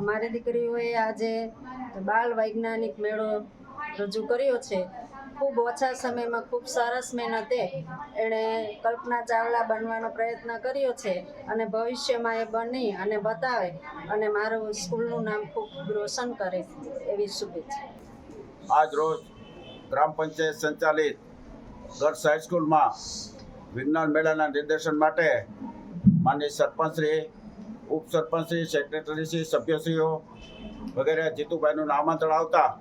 મારી દીકરીઓએ આજે બાળ વૈજ્ઞાનિક મેળો રજૂ કર્યો છે. ખૂબ ઓછા સમયમાં ખૂબ સરસ મહેનતે એણે કલ્પના ચાવલા બનવાનો પ્રયત્ન કર્યો છે અને ભવિષ્યમાં એ બની અને બતાવે અને મારું સ્કૂલનું નામ ખૂબ રોશન કરે એવી શુભેચ્છા. આજ રોજ ગ્રામ પંચાયત સંચાલિત ગર્લ્સ હાઈસ્કૂલમાં વિજ્ઞાન મેળાના નિર્દેશન માટે માનનીય સરપંચશ્રી ઉપસરપંચશ્રી સેક્રેટરીશ્રી, સભ્યશ્રીઓ વગેરે જીતુભાઈનું નામાંતરણ આવતા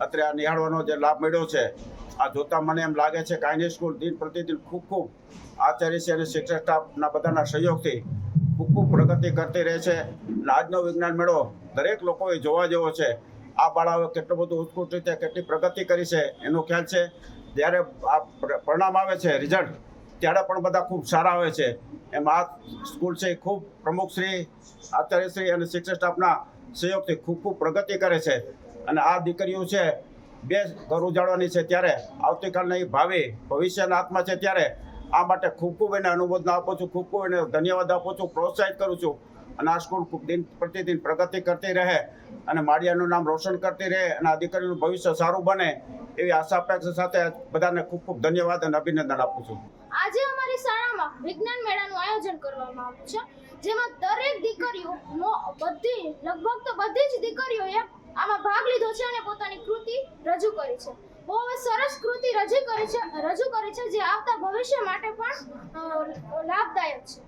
અત્રે આ નિહાળવાનો જે લાભ મળ્યો છે, આ જોતા મને એમ લાગે છે કાયની સ્કૂલ દિન પ્રતિદિન ખૂબ ખૂબ આચાર્યશ્રી અને શિક્ષક સ્ટાફના બધાના સહયોગથી ખૂબ ખૂબ પ્રગતિ કરતી રહે છે આજનો વિજ્ઞાન મેળો દરેક લોકોએ જોવા જેવો છે, આ બાળાઓએ કેટલું બધું ઉત્કૃષ્ટ રીતે કેટલી પ્રગતિ કરી છે એનો ખ્યાલ છે. જ્યારે આ પર- પરિણામ આવે છે, રિઝલ્ટ, ત્યારે પણ બધા ખૂબ સારા આવે છે. એમ આ સ્કૂલ છે પ્રમુખ ખૂબ પ્રમુખશ્રી આચાર્યશ્રી અને શિક્ષક સ્ટાફના સહયોગથી ખૂબ ખૂબ પ્રગતિ કરે છે. અને આ દીકરીઓ છે, બે ઘર ઉજાડવાની છે ત્યારે, આવતીકાલની ભાવિ ભવિષ્યના હાથમાં છે ત્યારે, આ માટે ખૂબ ખૂબ એને અનુમોદન આપું છું, ખૂબ ખૂબ એને ધન્યવાદ આપું છું, પ્રોત્સાહિત કરું છું. અને આ સ્કૂલ ખૂબ દિન પ્રતિદિન પ્રગતિ કરતી રહે અને માળિયાનું નામ રોશન કરતી રહે અને આ દીકરીનું ભવિષ્ય સારું બને એવી આશા અપેક્ષા સાથે બધાને ખૂબ ખૂબ ધન્યવાદ અને અભિનંદન આપું છું. આજે વિજ્ઞાન મેળાનું આયોજન કરવામાં આવ્યું છે, જેમાં દરેક દીકરીઓ બધી, લગભગ તો બધી જ દીકરીઓએ આમાં ભાગ લીધો છે અને પોતાની કૃતિ રજૂ કરી છે. બહુ જ સરસ કૃતિ રજૂ કરી છે, રજૂ કરી છે, જે આવતા ભવિષ્ય માટે પણ લાભદાયક છે.